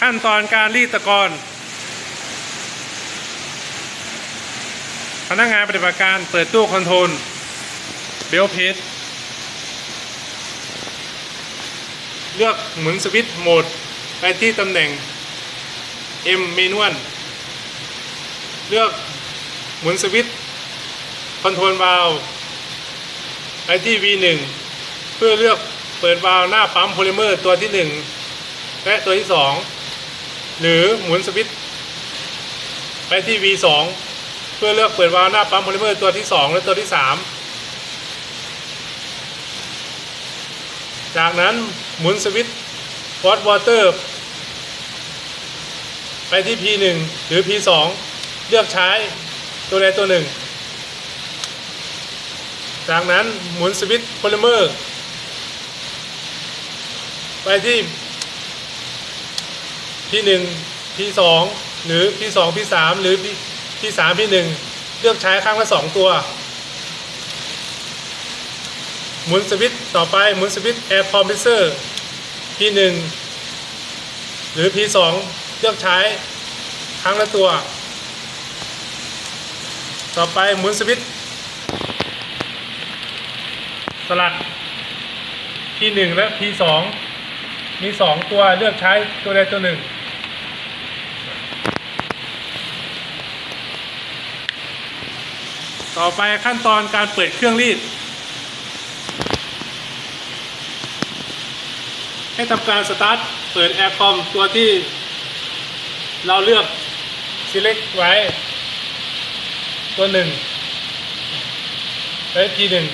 ขั้นตอนการรีดตะกอนพนักงานปฏิบัติการเปิดตู้คอนโทรลเบลเพจเลือกหมุนสวิตช์โหมด ไปที่ตำแหน่ง M เมนวลเลือกหมุนสวิตช์คอนโทรลวาลไปที่ V1 เพื่อเลือกเปิดวาล์วหน้าปั๊มโพลิเมอร์ตัวที่ 1 และตัวที่ 2 หรือหมุนสวิตช์ไปที่ V2 เพื่อเลือกเปิดวาล์วหน้าปั๊มโพลิเมอร์ตัวที่ 2 และตัวที่ 3 จากนั้นหมุนสวิตช์ฟอสวอเตอร์ไปที่ P1 หรือ P2 เลือกใช้ตัวใดตัวหนึ่ง จากนั้นหมุนสวิตช์โพลิเมอร์ ไปที่ พี่หนึ่งพี่สองหรือพี่สองพี่สามหรือพี่พี่สามพี่หนึ่งเลือกใช้ข้างละสองตัวหมุนสวิตต่อไปหมุนสวิตแอร์คอมเพรสเซอร์พี่หนึ่งหรือพี่สองเลือกใช้ข้างละตัว ต่อไปหมุนสวิตสลัดพี่หนึ่งและพี่สองมีสองตัวเลือกใช้ตัวใดตัวหนึ่ง ต่อไปขั้นตอนการเปิดเครื่องรีด ให้ทำการสตาร์ทเปิดแอร์คอมตัวที่เราเลือก select ไว้ ตัวหนึ่งไว้ P1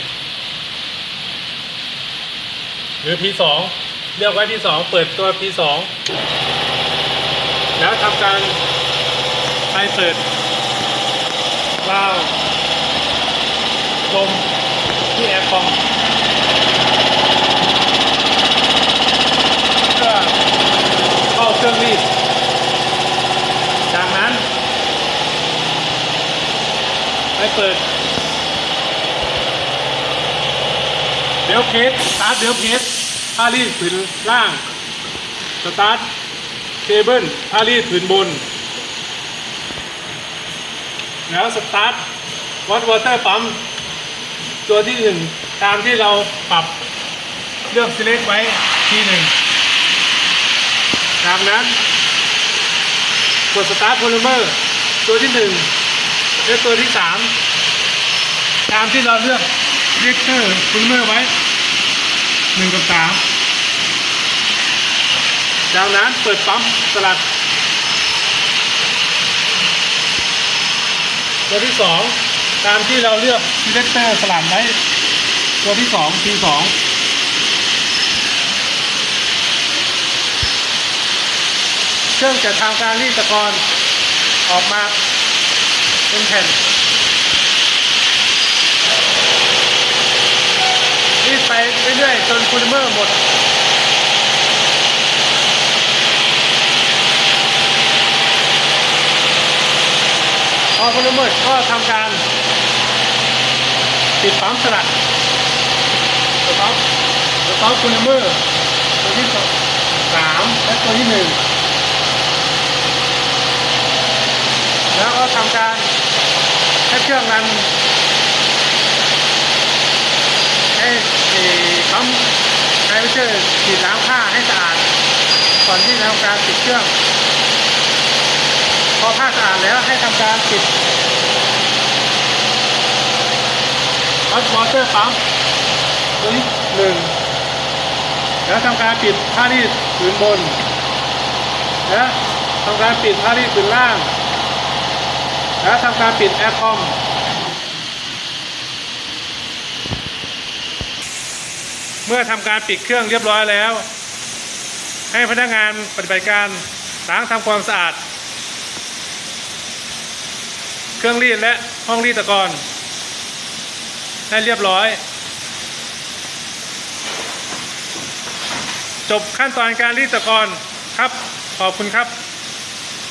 หรือ P2 เลือกไว้ P2 เปิดตัว P2 แล้วทำการไปเปิดวาล์ว ลมที่แอร์คอมเพื่อเข้าเครื่องรีดจากนั้น ไปเปิด เดลเพจสตาร์ทเดลเพจผ้ารีดผืนล่าง สตาร์ทเคเบิลผ้ารีดผืนบน แล้วสตาร์ทวอตวอเตอร์ปั๊ม ตัวที่หนึ่งตามที่เราปรับเลือก select ไว้ทีหนึ่งจากนั้นกดสตาร์ทโพลิเมอร์ตัวที่หนึ่งและตัวที่สามตามที่เราเลือกเรกเตอร์โพลิเมอร์ไว้หนึ่งกับสามจากนั้นเปิดปั๊มสลัด ตัวที่สอง ตามที่เราเลือกเรกเตอร์สลัดไว้ตัวที่สองทีสองเครื่องจะทำการรีดตะกอนออกมาเป็นแผ่นรีดไปเรื่อยๆจนโพลิเมอร์หมดพอโพลิเมอร์ก็ทำการ ปิดปั๊มสลัดต็อปสต็อปโพลิเมอร์ตัวที่สองสามและตัวที่หนึ่งแล้วก็ทำการให้เครื่องรันให้เอ่อปั๊มไฮเวเชอร์ฉีดล้างผ้าให้สะอาด ก่อนที่จะทำการปิดเครื่อง พอผ้าสะอาดแล้วให้ทำการปิด ฮอตวอเตอร์ปั๊มตัวที่หนึ่งแล้วทำการปิดผ้ารีดผืนบน และทำการปิดผ้ารีดผืนล่าง แล้วทำการปิดแอร์คอมเมื่อทำการปิดเครื่องเรียบร้อยแล้ว ให้พนักงานปฏิบัติการล้างทำความสะอาด เครื่องรีดและห้องรีดตะกอน ให้เรียบร้อย จบขั้นตอนการรีดตะกอนครับ ขอบคุณครับ